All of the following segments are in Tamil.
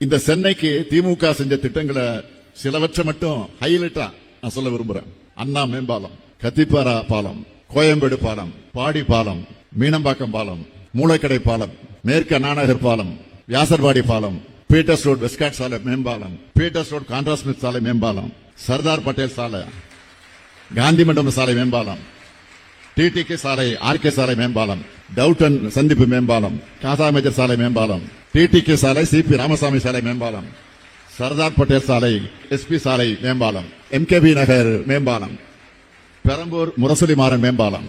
இந்த சென்னைக்கு திமுக செஞ்ச திட்டங்களை சிலவற்றை மட்டும் ஹைலைட்டா நான் சொல்ல விரும்புறேன். அண்ணா மேம்பாலம் கத்திப்பாரா பாலம் கோயம்பேடு பாலம் பாடி பாலம் மீனம்பாக்கம் பாலம் மூளைக்கடை பாலம் மேற்கு அண்ணாநகர் பாலம் வியாசர்பாடி பாலம் பீட்டர்ஸ் ரோட் வெஸ்காட் சாலை மேம்பாலம் பீட்டர்ஸ் ரோட் கான்ட்ராஸ்மித் சாலை மேம்பாலம் சர்தார் பட்டேல் சாலை காந்தி மண்டபம் சாலை மேம்பாலம் டிடிகே சாலை ஆர்கே சாலை மேம்பாலம் டவுட்டன் சந்திப்பு மேம்பாலம் காசாமேஜர் சாலை மேம்பாலம் டிடிகே சாலை சிபி ராமசாமி சாலை மேம்பாலம் சர்தார் பட்டேல் சாலை எஸ்பி சாலை மேம்பாலம் எம்கேபி நகர் மேம்பாலம் பெரம்பூர் முரசொலி மாறன் மேம்பாலம்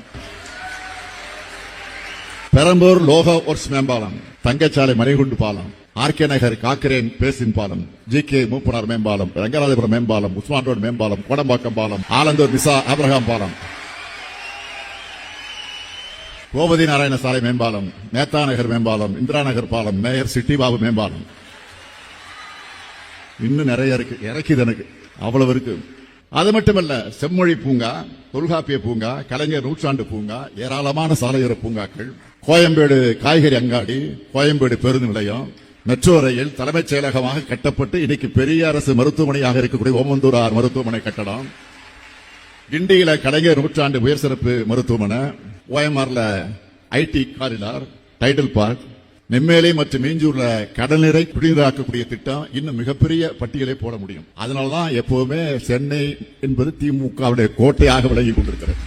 பெரம்பூர் லோகோ ஒர்க்ஸ் மேம்பாலம் தங்கச்சாலை மணிகுண்டு பாலம் ஆர்கே நகர் காக்கிரேன் பேசின் பாலம் ஜி கே மூப்பனார் மேம்பாலம் ரங்கராஜபுரம் மேம்பாலம் உஸ்மான் ரோடு மேம்பாலம் கோடம்பாக்கம் பாலம் ஆலந்தூர் மிசா அப்ரஹாம் பாலம். கோபதி நாராயண சாலை மேம்பாலம் நேதா நகர் மேம்பாலம் இந்திரா நகர் பாலம் மேயர் சிட்டி பாபு மேம்பாலம். இன்னும் நிறைய இருக்கு இறக்கிது எனக்கு. அவ்வளவு இருக்கு. அது மட்டுமல்ல செம்மொழி பூங்கா தொல்காப்பிய பூங்கா கலைஞர் நூற்றாண்டு பூங்கா ஏராளமான சாலையோர பூங்காக்கள். கோயம்பேடு காய்கறி அங்காடி கோயம்பேடு பேருந்து நிலையம் மெட்ரோ ரயில் தலைமைச் செயலகமாக கட்டப்பட்டு இன்னைக்கு பெரிய அரசு மருத்துவமனையாக இருக்கக்கூடிய ஓமந்தூரார் மருத்துவமனை கட்டடம். கிண்டியில கலைஞர் நூற்றாண்டு உயர் சிறப்பு மருத்துவமனை ஓஎம்ஆர்ல IT corridor Tidel park Nemmeli மற்றும் மீஞ்சூர்ல கடல்நீரை குடிநீராக்கக்கூடிய திட்டம் இன்னும் மிகப்பெரிய பட்டியலை போட முடியும். அதனாலதான் எப்பவுமே சென்னை என்பது திமுகவுடைய கோட்டையாக விளங்கி கொண்டிருக்கிறது.